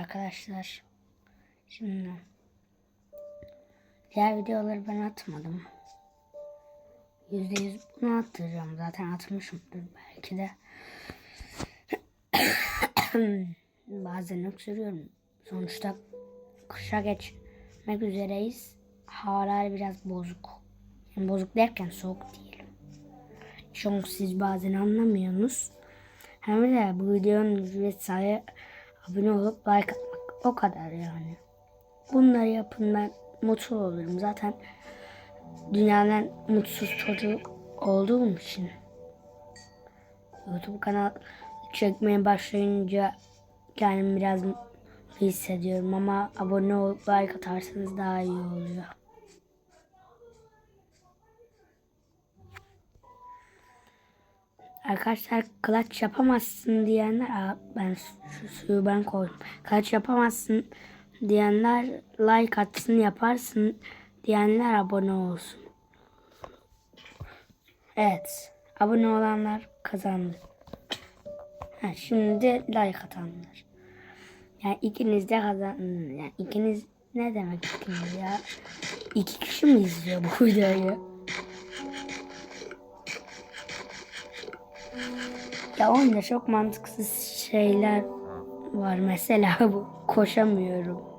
Arkadaşlar şimdi diğer videoları ben atmadım. Yüzde yüz bunu attıracağım. Zaten atmışımdır belki de. Bazen öksürüyorum. Sonuçta kışa geçmek üzereyiz. Havalar biraz bozuk. Yani bozuk derken soğuk değil. Çünkü siz bazen anlamıyorsunuz. Hem de bu videonun ücret abone olup like atmak o kadar yani. Bunları yapın ben mutlu olurum. Zaten dünyanın mutsuz çocuk olduğum için. YouTube kanal çekmeye başlayınca kendimi biraz hissediyorum ama abone olup like atarsanız daha iyi oluyor. Arkadaşlar clutch yapamazsın diyenler Aa, ben şu suyu ben koydum. Clutch yapamazsın diyenler like atsın yaparsın diyenler abone olsun. Evet. Abone olanlar kazandı. Ha, şimdi like atanlar. Yani ikiniz de kazan... Yani ikiniz ne demek ikiniz ya? İki kişi mi izliyor bu videoyu? Ya oyunda çok mantıksız şeyler var. Mesela bu koşamıyorum.